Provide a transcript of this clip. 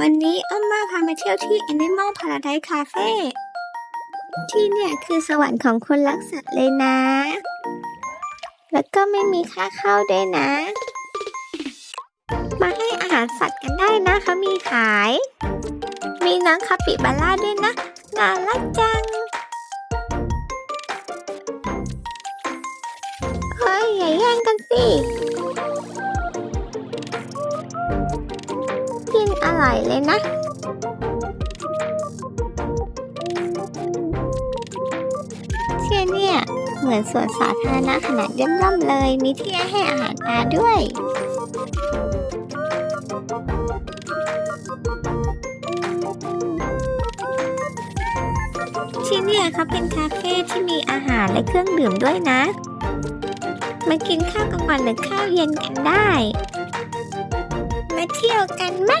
วันนี้อ้อมมาพามาเที่ยวที่ Animal Paradise Cafe ที่เนี่ยคือสวรรค์ของคนรักสัตว์เลยนะ แล้วก็ไม่มีค่าเข้าด้วยนะ มาให้อาหารสัตว์กันได้นะเขามีขาย มีน้องคาปิบาร่าด้วยนะ น่ารักจัง เฮ้ยอย่าแย่งกันสิ ร่เลยนะ เที่ยเนี่ย เหมือนสวนสาธารณะขนาดย่อมๆเลย มีที่ให้อาหารปลาด้วย ที่เนี่ยเขาเป็นคาเฟ่ที่มีอาหารและเครื่องดื่มด้วยนะ มากินข้าวกลางวันหรือข้าวเย็นกันได้ ที่ยวกันไหม